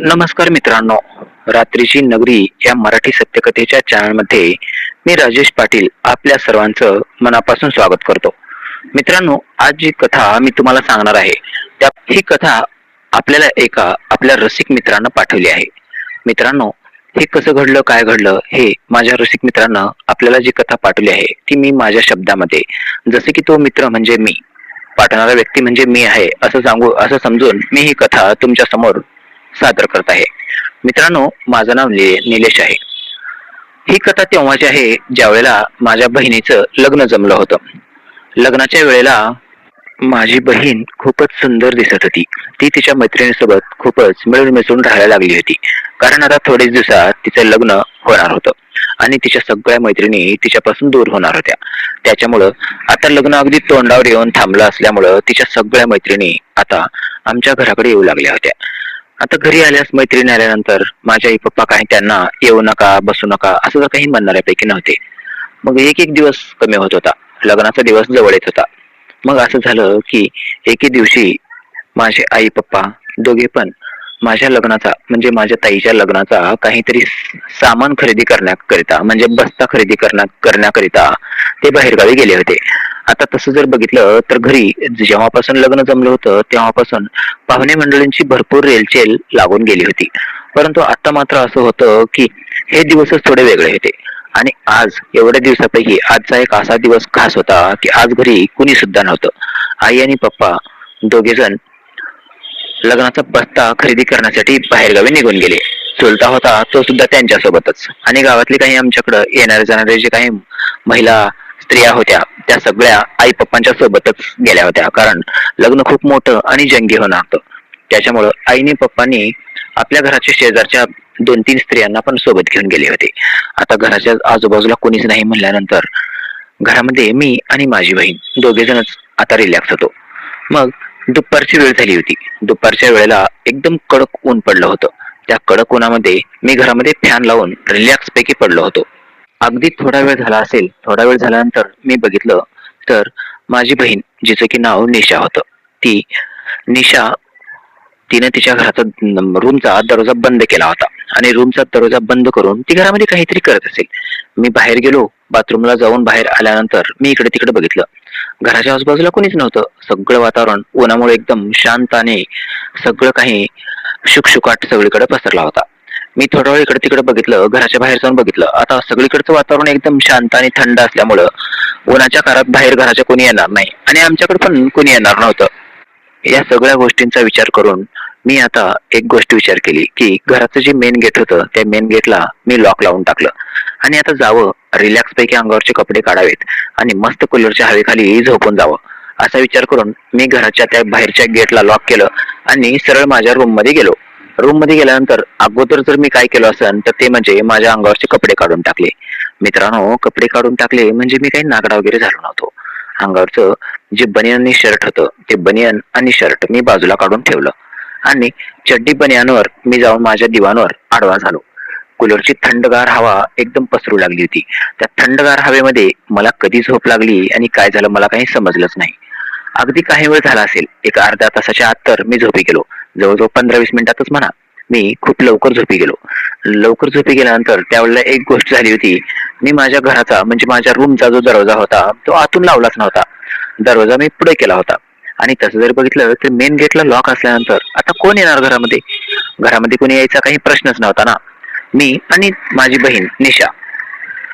नमस्कार मित्रांनो. रात्रीची नगरी या मराठी सत्यकथेच्या चॅनलमध्ये मी राजेश पाटील आपल्या सर्वांचं मनापासून स्वागत करतो. मित्रांनो आज जी कथा मी तुम्हाला सांगणार आहे त्या ही कथा आपल्याला एका आपल्या रसिक मित्रानं पाठवली आहे. मित्रांनो हे कसं घडलं काय घडलं हे माझ्या रसिक मित्रानं आपल्याला जी कथा पाठवली आहे ती मी माझ्या शब्दामध्ये जसे की तो मित्र म्हणजे मी पाठवणारा व्यक्ती म्हणजे मी आहे असं सांगू असं समजून मी ही कथा तुमच्यासमोर सादर करत आहे. मित्रांनो माझं नाव निलेश आहे. ही कथा तेव्हाची आहे ज्या वेळेला माझ्या बहिणीचं लग्न जमलं होतं. लग्नाच्या वेळेला माझी बहीण खूपच सुंदर दिसत होती. ती तिच्या मैत्रिणीसोबत खूपच मिळून मिसळून राहायला लागली होती. कारण आता थोडेच दिवसात तिचं लग्न होणार होतं आणि तिच्या सगळ्या मैत्रिणी तिच्यापासून दूर होणार होत्या. त्याच्यामुळं आता लग्न अगदी तोंडावर येऊन थांबलं असल्यामुळं तिच्या सगळ्या मैत्रिणी आता आमच्या घराकडे येऊ लागल्या होत्या. आता घरी आल्यास मैत्रीण आल्यानंतर माझ्या आई पप्पा काही त्यांना येऊ नका बसू नका असं जर काही म्हणणाऱ्यापैकी नव्हते. मग एक एक दिवस कमी होत होता. लग्नाचा दिवस जवळ येत होता. मग असं झालं की एके दिवशी माझे आई पप्पा दोघे पण माझ्या लग्नाचा म्हणजे माझ्या ताईच्या लग्नाचा काहीतरी सामान खरेदी करण्याकरिता म्हणजे बस्ता खरेदी करण्या करण्याकरिता ते बाहेरगावी गेले होते. आता तसं जर बघितलं तर घरी जेव्हापासून लग्न जमलं होतं तेव्हापासून पाहुणे मंडळींची भरपूर रेलचेल लागून गेली होती. परंतु आता मात्र असं होतं की हे दिवसच थोडे वेगळे होते. आणि आज एवढ्या दिवसापैकी आजचा एक असा दिवस खास होता की आज घरी कुणी सुद्धा नव्हतं. आई आणि पप्पा दोघे जण लग्नाचा बस्ता खरेदी करण्यासाठी बाहेरगावी निघून गेले. चुलता होता तो सुद्धा त्यांच्यासोबतच. आणि गावातले काही आमच्याकडे येणारे जाणारे जे काही महिला स्त्रिया होत्या. त्या सगळ्या आई पप्पांच्या सोबतच गेल्या होत्या. कारण लग्न खूप मोठं आणि जंगी होणं होतं. त्याच्यामुळं आईने पप्पांनी आपल्या घराच्या शेजारच्या दोन तीन स्त्रियांना पण सोबत घेऊन गेले होते. आता घराच्या आजूबाजूला कोणीच नाही म्हणल्यानंतर घरामध्ये मी आणि माझी बहीण दोघे जणच आता रिलॅक्स होतो. मग दुपारची वेळ झाली होती. दुपारच्या वेळेला एकदम कडक ऊन पडलं होतं. त्या कडक उन्हामध्ये मी घरामध्ये फॅन लावून रिलॅक्स पैकी पडलो होतो. अगदी थोडा वेळ झाला असेल थोडा वेळ झाल्यानंतर मी बघितलं तर माझी बहीण जिचं की नाव निशा होतं ती निशा तिने तिच्या घराचा रूमचा दरवाजा बंद केला होता. आणि रूमचा दरवाजा बंद करून ती घरामध्ये काहीतरी करत असेल. मी बाहेर गेलो बाथरूमला जाऊन बाहेर आल्यानंतर मी इकडे तिकडे बघितलं. घराच्या आजूबाजूला कोणीच नव्हतं. सगळं वातावरण उन्हामुळे एकदम शांत आणि सगळं काही शुकशुकाट सगळीकडे पसरला होता. मी थोडा वेळ इकडे तिकडे बघितलं घराच्या बाहेर जाऊन बघितलं. आता सगळीकडचं वातावरण एकदम शांत आणि थंड असल्यामुळं उन्हाच्या काळात बाहेर घराच्या कोणी येणार नाही आणि आमच्याकडे पण कोणी येणार नव्हतं. या सगळ्या गोष्टींचा विचार करून मी आता एक गोष्ट विचार केली की घराचं जे मेन गेट होतं त्या मेन गेटला मी लॉक लावून टाकलं. आणि आता जावं रिलॅक्स पैकी अंगावरचे कपडे काढावेत आणि मस्त कूलरच्या हवेखाली झोपून जावं. असा विचार करून मी घराच्या त्या बाहेरच्या गेटला लॉक केलं आणि सरळ माझ्या रूममध्ये गेलो. रूममध्ये गेल्यानंतर अगोदर जर मी काय केलं असेल तर ते म्हणजे माझ्या अंगावरचे कपडे काढून टाकले. मित्रांनो कपडे काढून टाकले म्हणजे मी काही नागडा वगैरे झालो नव्हतो. अंगावरचं जे बनियन आणि शर्ट होतं ते बनियन आणि शर्ट मी बाजूला काढून ठेवलं. आणि चड्डी बनियानवर मी जाऊन माझ्या दिवाणवर आडवा झालो. कूलरची थंडगार हवा एकदम पसरू लागली होती. त्या थंडगार हवेमध्ये मला कधी झोप लागली आणि काय झालं मला काही समजलंच नाही. अगदी काही वेळ झाला असेल एक अर्ध्या तासाच्या आत तर मी झोपी गेलो. जवळजवळ पंधरा वीस मिनिटातच म्हणा मी खूप लवकर झोपी गेलो. लवकर झोपी गेल्यानंतर त्यावेळेला एक गोष्ट झाली होती मी माझ्या घराचा म्हणजे माझ्या रूमचा जो दरवाजा होता तो आतून लावलाच नव्हता. दरवाजा मी पुढे केला होता. आणि तसं जर बघितलं तर मेन गेटला लॉक असल्यानंतर आता कोण येणार घरामध्ये? घरामध्ये कोणी यायचा काही प्रश्नच नव्हता ना. मी आणि माझी बहीण निशा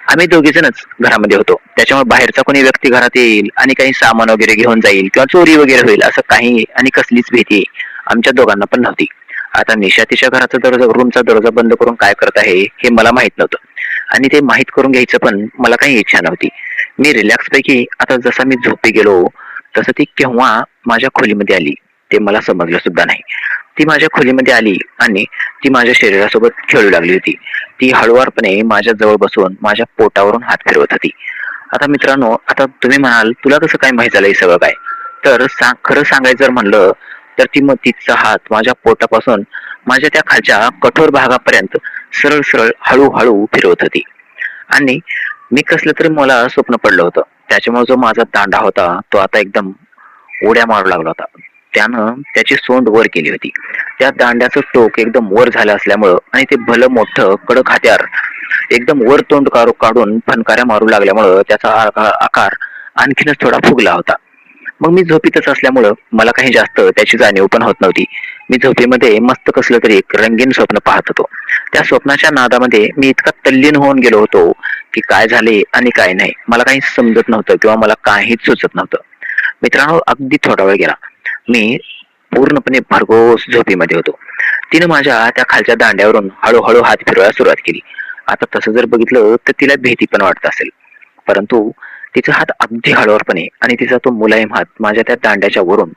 आम्ही दोघे जणच घरामध्ये होतो. त्याच्यामुळे बाहेरचा कोणी व्यक्ती घरात येईल आणि काही सामान वगैरे घेऊन जाईल किंवा चोरी वगैरे होईल असं काही आणि कसलीच भीती आमच्या दोघांना पण नव्हती. आता निशा तिच्या घराचा दरवाजा रूमचा दरवाजा बंद करून काय करत आहे हे मला माहीत नव्हतं. आणि ते माहीत करून घ्यायचं पण मला काही इच्छा नव्हती. मी रिलॅक्स पैकी आता जसा मी झोपी गेलो तसं ती केव्हा माझ्या खोलीमध्ये आली ते मला समजलं सुद्धा नाही. ती माझ्या खोलीमध्ये आली आणि ती माझ्या शरीरासोबत खेळू लागली होती. ती हळुवारपणे माझ्या जवळ बसून माझ्या पोटावरून हात फिरवत होती. आता मित्रांनो आता तुम्ही म्हणाल तुला कसं काय माहीत झालं हे सगळं काय? तर सांग खरं सांगायचं जर म्हणलं तर ती मग तिचा हात माझ्या पोटापासून माझ्या त्या खालच्या कठोर भागापर्यंत सरळ सरळ हळूहळू फिरवत होती. आणि मी कसलं तरी मला स्वप्न पडलं होतं. त्याच्यामुळे जो माझा दांडा होता तो आता एकदम उड्या मारू लागला होता. त्यानं त्याची सोंड वर केली होती. त्या दांड्याचं टोक एकदम वर झालं असल्यामुळं आणि ते भलं मोठं कडक हात्यार एकदम वर तोंड काढून फनकाऱ्या मारू लागल्यामुळं त्याचा आकार आणखीनच थोडा फुगला होता. मग मी झोपीतच असल्यामुळं मला काही जास्त त्याची जाणीव पण होत नव्हती. मी झोपेमध्ये मस्त कसलं तरी एक रंगीन स्वप्न पाहत होतो. त्या स्वप्नाच्या नादामध्ये मी इतका तल्लीन होऊन गेलो होतो की काय झाले आणि काय नाही. मला काही समजत नव्हतं किंवा मला काहीच सुचत नव्हतं. मित्रांनो अगदी थोडा वेळ गेला. मी पूर्णपणे भरघोस झोपेमध्ये होतो. तिनं माझ्या त्या खालच्या दांड्यावरून हळूहळू हात फिरवायला सुरुवात केली. आता तसं जर बघितलं तर तिला भीती पण वाटत असेल. परंतु तिचा हात अगदी हळूवारपणे आणि तिचा तो मुलायम हात माझ्या त्या दांड्याच्या वरून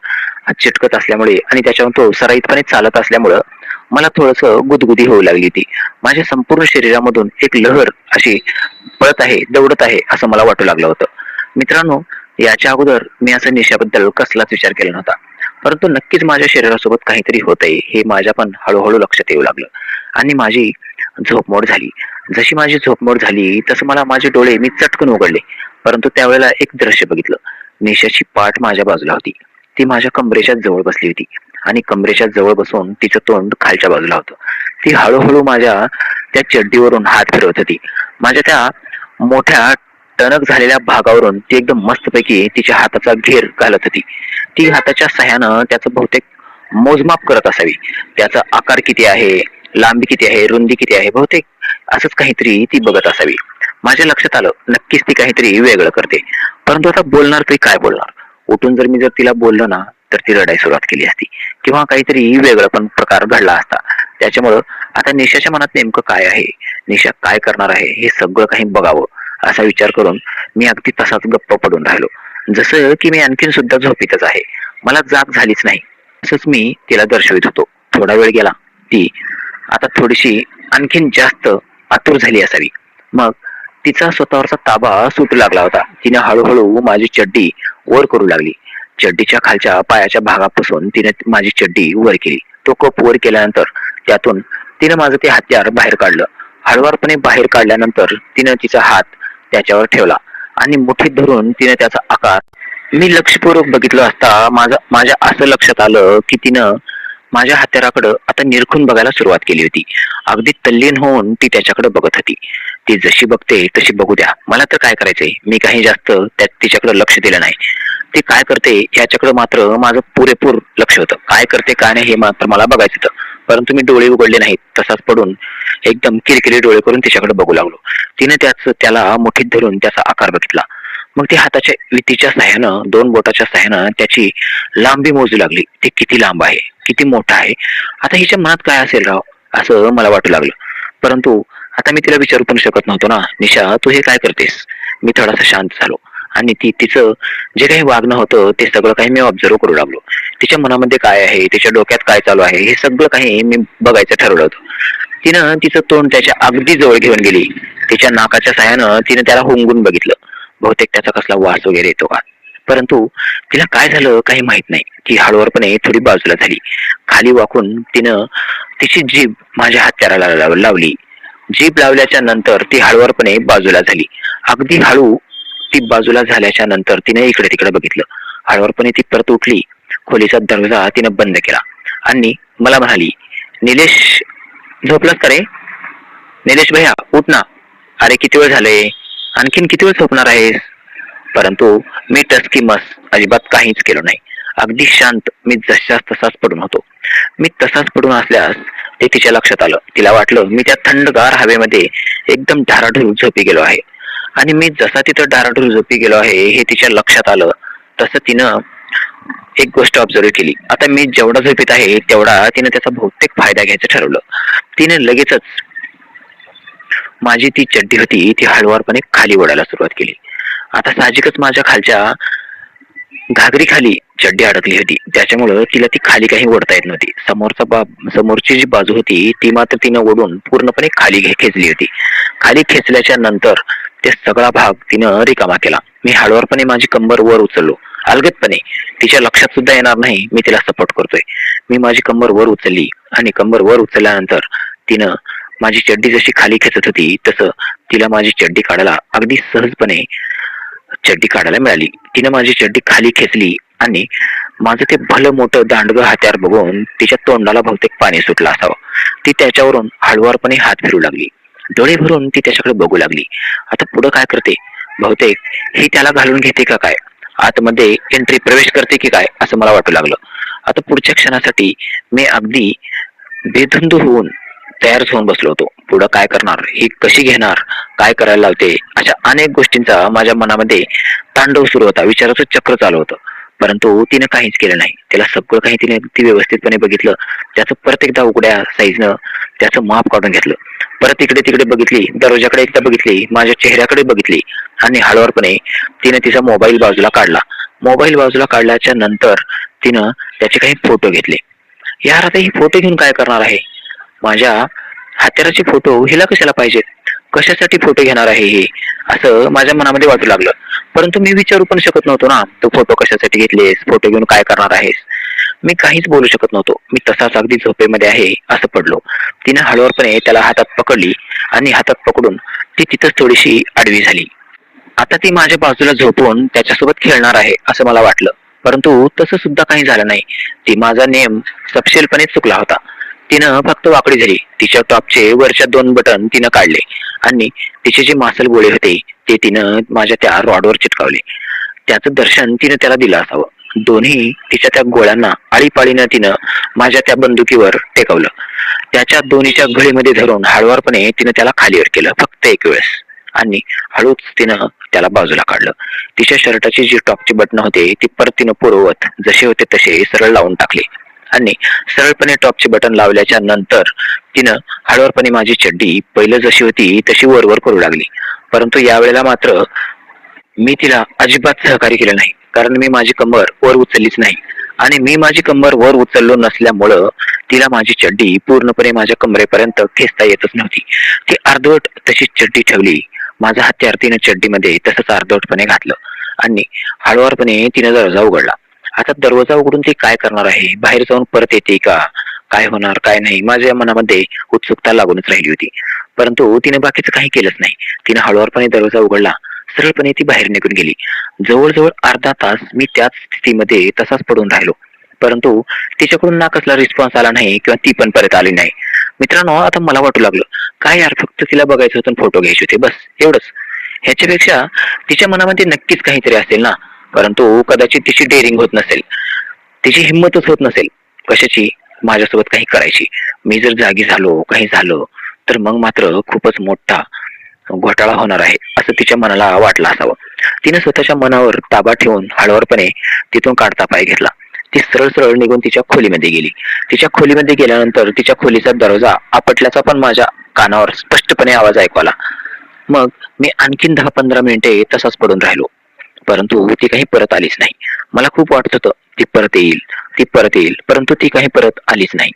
हात चिटकत असल्यामुळे आणि त्याच्यावर तो सराईतपणे चालत असल्यामुळं मला थोडस गुदगुदी होऊ लागली होती. माझ्या संपूर्ण शरीरामधून एक लहर अशी पळत आहे दौडत आहे असं मला वाटू लागलं होतं. मित्रांनो याच्या अगोदर मी असं निशाबद्दल कसलाच विचार केला नव्हता. परंतु नक्कीच माझ्या शरीरासोबत काहीतरी होत आहे हे माझ्या पण हळूहळू लक्षात येऊ लागलं. आणि माझी झोपमोड झाली. जशी माझी झोपमोड झाली तसं मला माझे डोळे मी चटकन उघडले. परंतु त्यावेळेला एक दृश्य बघितलं. निशाची पाठ माझ्या बाजूला होती. ती माझ्या कमरेच्या जवळ बसली होती. आणि कमरेच्या जवळ बसून तिचं तोंड खालच्या बाजूला होतं. ती हळूहळू माझ्या त्या चड्डीवरून हात फिरवत होती. माझ्या त्या मोठ्या टणक झालेल्या भागावरून ती एकदम मस्तपैकी तिच्या हाताचा घेर घालत होती. ती हाताच्या सहाय्यानं त्याचं बहुतेक मोजमाप करत असावी. त्याचा आकार किती आहे? लांबी किती आहे? रुंदी किती आहे? बहुतेक असंच काहीतरी ती बघत असावी. माझ्या लक्षात आलं नक्कीच ती काहीतरी वेगळं करते. परंतु आता बोलणार तरी काय बोलणार? उठून जर मी जर तिला बोललो ना तर ती रडायला सुरुवात केली असती. किंवा काहीतरी वेगळं पण प्रकार घडला असता. त्याच्यामुळं आता निशाच्या मनात नेमकं काय आहे? निशा काय करणार आहे? हे सगळं काही बघावं असा विचार करून मी अगदी तसाच गप्प पडून राहिलो. जसं की मी आणखीन सुद्धा झोपीतच आहे. मला जाग झालीच नाही. असंच मी तिला दर्शवित होतो. थोडा वेळ गेला. ती आता थोडीशी आणखीन जास्त आतुर झाली असावी. मग तिचा स्वतःवरचा ताबा सुटू लागला होता. तिने हळूहळू माझी चड्डी वर करू लागली. चड्डीच्या खालच्या पायाच्या भागापासून तिने माझी चड्डी वर केली. तो कप वर केल्यानंतर त्यातून तिने माझं ते हत्यार बाहेर काढलं. हळवारपणे बाहेर काढल्यानंतर तिने तिचा हात त्याच्यावर ठेवला आणि मुठीत धरून तिने त्याचा आकार मी लक्षपूर्वक बघितलं असता माझं माझ्या असं लक्षात आलं की तिनं माझ्या हत्याराकडं आता निरखून बघायला सुरुवात केली होती. अगदी तल्लीन होऊन ती त्याच्याकडे बघत होती. ती जशी बघते तशी बघू द्या. मला तर काय करायचंय? मी काही जास्त त्या तिच्याकडे लक्ष दिलं नाही. ती काय करते याच्याकडे मात्र माझं पुरेपूर लक्ष होतं. काय करते काय नाही हे मात्र मला बघायचं होतं. परंतु मी डोळे उघडले नाहीत. तसाच पडून एकदम किरकिरी डोळे करून तिच्याकडे बघू लागलो. तिने त्याच त्याला मुठीत धरून त्याचा आकार बघितला. मग ती हाताच्या वितीच्या सहाय्यानं दोन बोटाच्या सहाय्यानं त्याची लांबी मोजू लागली. ते किती लांब आहे? किती मोठा आहे? आता हिच्या मनात काय असेल राव? असं मला वाटू लागलं. परंतु आता मी तिला विचारू पण शकत नव्हतो ना. निशा तू हे काय करतेस? मी थोडासा शांत झालो. आणि ती तिचं जे काही वागणं होतं ते सगळं काही मी ऑब्झर्व करू लागलो. तिच्या मनामध्ये काय आहे? तिच्या डोक्यात काय चालू आहे? हे सगळं काही मी बघायचं ठरवलं होतं. तिनं तिचं तोंड त्याच्या अगदी जवळ घेऊन गेली. तिच्या नाकाच्या साह्यानं तिने त्याला हुंगून बघितलं. बहुतेक त्याचा कसला वास वगैरे येतो का? परंतु तिला काय झालं काही माहीत नाही. ती हळूवारपणे थोडी बाजूला झाली. खाली वाकून तिनं तिची जीभ माझ्या हत्याराला लावली. जीप लावल्याच्या नंतर ती हळवरपणे बाजूला झाली. अगदी हळू ती बाजूला झाल्याच्यानंतर तिने इकडे तिकडे बघितलं. हळवरपणे ती परत उठली. खोलीचा दरवाजा तिने बंद केला. आणि मला म्हणाली निलेश झोपलास का रे? निलेश भैया उठ ना. अरे किती वेळ झाले आणखीन किती वेळ झोपणार आहेस? परंतु मी टस्की मस अजिबात काहीच केलं नाही. अगदी शांत मी जशाच तसाच पडून होतो. मी तसाच पडून असल्यास ते तिच्या लक्षात आलं. तिला वाटलं मी त्या थंडगार हवेमध्ये एकदम ढाराढूर झोपी गेलो आहे. आणि मी जसा तिथं ढाराढूर झोपी गेलो आहे हे तिच्या लक्षात आलं. तसं तिनं एक गोष्ट ऑब्झर्व केली. आता मी जेवढा झोपीत आहे तेवढा तिने त्याचा बहुतेक फायदा घ्यायचं ठरवलं. तिने लगेचच माझी ती चड्डी होती ती हळुवारपणे खाली ओढायला सुरुवात केली. आता साहजिकच माझ्या खालच्या घागरी खाली चड्डी अडकली होती. त्याच्यामुळं तिला ती खाली काही ओढता येत नव्हती. समोरचा बाब समोरची जी बाजू होती ती मात्र तिनं ओढून पूर्णपणे खाली खेचली होती. खाली खेचल्याच्या नंतर ते सगळा भाग तिनं रिकामा केला. मी हळवारपणे माझी कंबर वर उचललो. अलगतपणे तिच्या लक्षात सुद्धा येणार नाही मी तिला सपोर्ट करतोय. मी माझी कंबर वर उचलली आणि कंबर वर उचलल्यानंतर तिनं माझी चड्डी जशी खाली खेचत होती तसं तिला माझी चड्डी काढायला अगदी सहजपणे चड्डी काढायला मिळाली. तिनं माझी चड्डी खाली खेचली आणि माझं ते भलं मोठं दांडगं हत्यार बघून तिच्या तोंडाला बहुतेक पाणी सुटलं असावं. ती त्याच्यावरून हळुवारपणे हात फिरू लागली. डोळे भरून ती त्याच्याकडे बघू लागली. आता पुढं काय करते? बहुतेक ही त्याला घालून घेते का काय? आतमध्ये एंट्री प्रवेश करते की काय? असं मला वाटू लागलं. आता पुढच्या क्षणासाठी मी अगदी बेधुंद होऊन तयार होऊन बसलो होतो. पुढं काय करणार? ही कशी घेणार? काय करायला लावते? अशा अनेक गोष्टींचा माझ्या मनामध्ये तांडव सुरू होता. विचाराचं चक्र चालू होतं. परंतु तिने काहीच केलं नाही. तिला सगळं काही तिने ती व्यवस्थितपणे बघितलं. त्याचं परत एकदा उघड्या साईजनं त्याचं माप काढून घेतलं. परत इकडे तिकडे बघितली. दरवाजाकडे एकदा बघितली. माझ्या चेहऱ्याकडे बघितली. आणि हळूवारपणे तिने तिचा मोबाईल बाजूला काढला. मोबाईल बाजूला काढल्याच्या नंतर तिनं त्याचे काही फोटो घेतले. यार आता ही फोटो घेऊन काय करणार आहे? माझ्या हत्याराचे फोटो हिला कशाला पाहिजेत? कशासाठी फोटो घेणार आहे हे? असं माझ्या मनामध्ये वाटू लागलं. परंतु मी विचारू पण शकत नव्हतो ना तू फोटो कशासाठी घेतलेस? फोटो घेऊन काय करणार आहेस? मी काहीच बोलू शकत नव्हतो. मी तसाच अगदी झोपेमध्ये आहे असं पडलो. तिने हळूवारपणे त्याला हातात पकडली आणि हातात पकडून ती तिथंच थोडीशी आडवी झाली. आता ती माझ्या बाजूला झोपून त्याच्यासोबत खेळणार आहे असं मला वाटलं. परंतु तसं सुद्धा काही झालं नाही. ती माझा नेम सपशेलपणे चुकला होता. तिनं फक्त वाकडी झाली तिच्या टॉपचे वरच्या दोन बटन तिनं काढले. आणि तिचे जे मासल गोळे होते ते तिनं माझ्या त्या रॉडवर चिटकावले त्याचं दर्शन तिनं त्याला दिलं असावं. दोन्ही तिच्या त्या गोळ्यांना आळीपाळीनं तिनं माझ्या त्या बंदुकीवर टेकवलं. त्याच्या दोन्हीच्या घळीमध्ये धरून हळवारपणे तिनं त्याला खालीवर केलं फक्त एक वेळेस. आणि हळूच तिनं त्याला बाजूला काढलं. तिच्या शर्टाची जी टॉपची बटन होते ती परत तिनं पुरवत जसे होते तसे सरळ लावून टाकले. आणि सरळपणे टॉपचे बटन लावल्याच्या नंतर तिनं हळूवारपणे माझी चड्डी पहिलं जशी होती तशी वरवर करू लागली. परंतु यावेळेला मात्र मी तिला अजिबात सहकार्य केलं नाही. कारण मी माझी कंबर वर उचललीच नाही. आणि मी माझी कंबर वर उचललो नसल्यामुळं तिला माझी चड्डी पूर्णपणे माझ्या कमरेपर्यंत खेचता येतच नव्हती. ती अर्धवट तशी चड्डी ठेवली. माझा हत्यार तिनं चड्डीमध्ये तसंच अर्धवटपणे घातलं. आणि हळुवारपणे तिनं दरवाजा उघडला. आता दरवाजा उघडून ती काय करणार आहे? बाहेर जाऊन परत येते का? काय होणार काय नाही? माझ्या मनामध्ये उत्सुकता लागूनच राहिली होती. परंतु तिने बाकीचं काही केलंच नाही. तिने हळूवारपणे दरवाजा उघडला. सरळपणे ती बाहेर निघून गेली. जवळजवळ अर्धा तास मी त्याच स्थितीमध्ये तसाच पडून राहिलो. परंतु तिच्याकडून ना कसला रिस्पॉन्स आला नाही किंवा ती पण परत आली नाही. मित्रांनो आता मला वाटू लागलं. काय यार फक्त तिला बघायचं होतं फोटो घ्यायचे होते. बस एवढंच. ह्याच्यापेक्षा तिच्या मनामध्ये नक्कीच काहीतरी असेल ना? परंतु कदाचित तिची डेअरिंग होत नसेल. तिची हिंमतच होत नसेल कशाची? माझ्यासोबत काही करायची. मी जर जागी झालो काही झालं तर मग मात्र खूपच मोठा घोटाळा होणार आहे असं तिच्या मनाला वाटलं असावं. तिने स्वतःच्या मनावर ताबा ठेवून हळूवारपणे तिथून काढता पाय घेतला. ती सरळ सरळ निघून तिच्या खोलीमध्ये गेली. तिच्या खोलीमध्ये गेल्यानंतर तिच्या खोलीचा दरवाजा आपटल्याचा पण माझ्या कानावर स्पष्टपणे आवाज ऐकवाला मग मी आणखीन दहा पंधरा मिनिटे तसाच पडून राहिलो. परंतु ती काही परत आलीच नाही. मला खूप वाटत होतं ती परत येईल ती परत येईल परंतु ती काही परत आलीच नाही.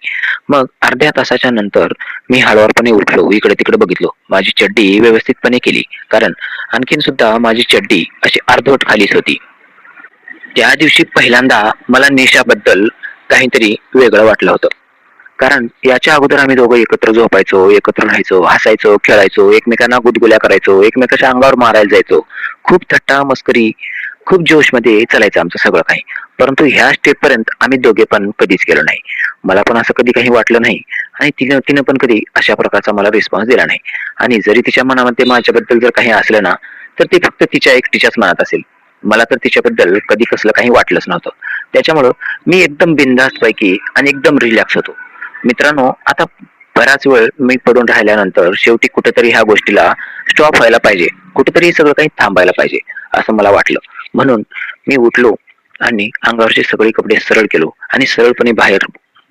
मग अर्ध्या तासाच्या नंतर मी हळवारपणे उठलो इकडे तिकडे बघितलो. माझी चड्डी व्यवस्थितपणे केली कारण आणखीन सुद्धा माझी चड्डी अशी अर्धवट खालीच होती. त्या दिवशी पहिल्यांदा मला निशाबद्दल काहीतरी वेगळं वाटलं होतं. कारण याच्या अगोदर आम्ही दोघं एकत्र झोपायचो एकत्र राहायचो हसायचो खेळायचो एकमेकांना गुदगुल्या करायचो एकमेकाच्या अंगावर मारायला जायचो. खूप थट्टा मस्करी खूप जोशमध्ये चालायचं आमचं सगळं काही. परंतु ह्या स्टेप पर्यंत आम्ही दोघे पण कधीच गेलो नाही. मला पण असं कधी काही वाटलं नाही. आणि तिनं तिनं पण कधी अशा प्रकारचा मला रिस्पॉन्स दिला नाही. आणि जरी तिच्या मनामध्ये माझ्याबद्दल जर काही असलं ना तर ते फक्त तिच्या एक तिच्याच मनात असेल. मला तर तिच्याबद्दल कधी कसलं काही वाटलंच नव्हतं. त्याच्यामुळं मी एकदम बिंदास्त पैकी आणि एकदम रिलॅक्स होतो. मित्रांनो आता बराच वेळ मी पडून राहिल्यानंतर शेवटी कुठेतरी ह्या गोष्टीला स्टॉप व्हायला पाहिजे. कुठेतरी सगळं काही थांबायला पाहिजे असं मला वाटलं. म्हणून मी उठलो आणि अंगावरचे सगळे कपडे सरळ केलो आणि सरळपणे बाहेर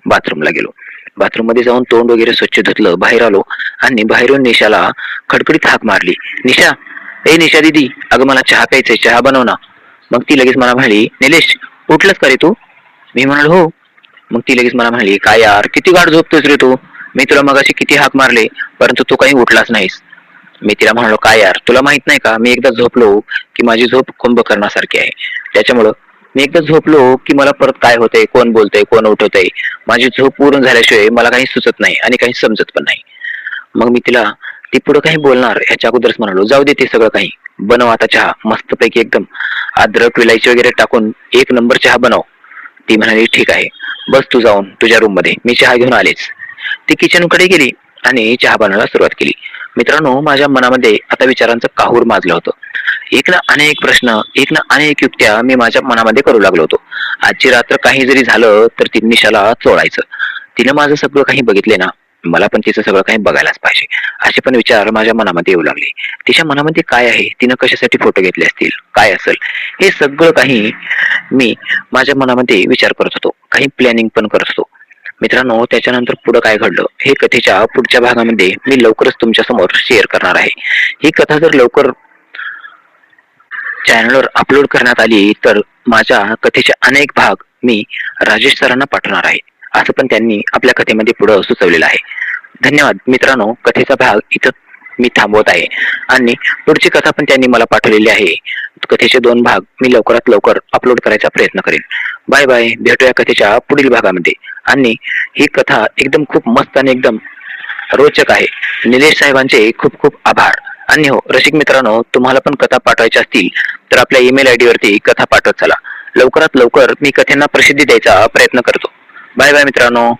बाथरूमला गेलो. बाथरूममध्ये जाऊन तोंड वगैरे स्वच्छ धुतलं बाहेर आलो आणि बाहेरून निशाला खडखडीत हाक मारली. निशा ए निशा दिदी अगं मला चहा प्यायचंय चहा बनव ना. मग ती लगेच मला म्हणाली निलेश उठलंच का रे तू? मी म्हणाल हो. मग ती लगेच मला म्हणाली काय यार किती गाठ झोपतोस रे तू? मी तुला मगाशी किती हाक मारले परंतु तू काही उठलाच नाहीस. मी तिला म्हणालो काय यार तुला माहीत नाही का मी एकदा झोपलो की माझी झोप कुंभकर्णासारखी आहे. त्याच्यामुळं मी एकदा झोपलो की मला परत काय होतंय कोण बोलतंय कोण उठवतंय माझी झोप पूर्ण झाल्याशिवाय मला काही सुचत नाही आणि काही समजत पण नाही. मग मी तिला ती पुढे काही बोलणार? ह्याच्या अगोदरच म्हणालो जाऊ दे ते सगळं काही बनव आता चहा मस्तपैकी एकदम अद्रक विलायची वगैरे टाकून एक नंबर चहा बनव. ती म्हणाली ठीक आहे. बस तू जाऊन तुझ्या रूममध्ये. मी चहा घेऊन आलेच. ती किचनकडे गेली आणि चहा बनवायला सुरुवात केली. मित्रांनो माझ्या मनामध्ये आता विचारांचं काहूर माजलं होतं. एक ना अनेक प्रश्न एक ना अनेक युक्त्या मी माझ्या मनामध्ये करू लागलो होतो. आजची रात्र काही जरी झालं तर ती निशाला चोळायचं. तिनं माझं सगळं काही बघितले ना. मला पण तिचं सगळं काही बघायलाच पाहिजे. असे पण विचार माझ्या मनामध्ये येऊ लागले. तिच्या मनामध्ये काय आहे? तिनं कशासाठी फोटो घेतले असतील? काय असेल? हे सगळं काही मी माझ्या मनामध्ये विचार करत होतो. काही प्लॅनिंग पण करत होतो. मित्रांनो त्याच्यानंतर पुढे काय घडलं? हे कथेच्या पुढच्या भागामध्ये मी लवकरच तुमच्यासमोर शेअर करणार आहे. ही कथा जर लवकर चॅनलवर अपलोड करण्यात आली तर माझ्या कथेचे अनेक भाग मी राजेश सरांना पाठवणार आहे. असं पण त्यांनी आपल्या कथेमध्ये पुढं सुचवलेलं आहे. धन्यवाद. मित्रांनो कथेचा भाग इथं मी थांबवत आहे. आणि पुढची कथा पण त्यांनी मला पाठवलेली आहे. कथेचे दोन भाग मी लवकरात लवकर अपलोड करायचा प्रयत्न करेन. Bye bye. भेटूया कथेच्या पुढील भागामध्ये. आणि ही कथा एकदम खूप मस्त आणि एकदम रोचक आहे. निलेश साहेबांचे खूप खूप आभार. आणि हो रसिक मित्रांनो तुम्हाला पण कथा पाठवायच्या असतील तर आपल्या ईमेल आयडी वरती कथा पाठवत चला. लवकरात लवकर मी कथेंना प्रसिद्धी द्यायचा प्रयत्न करतो. बाय बाय मित्रांनो.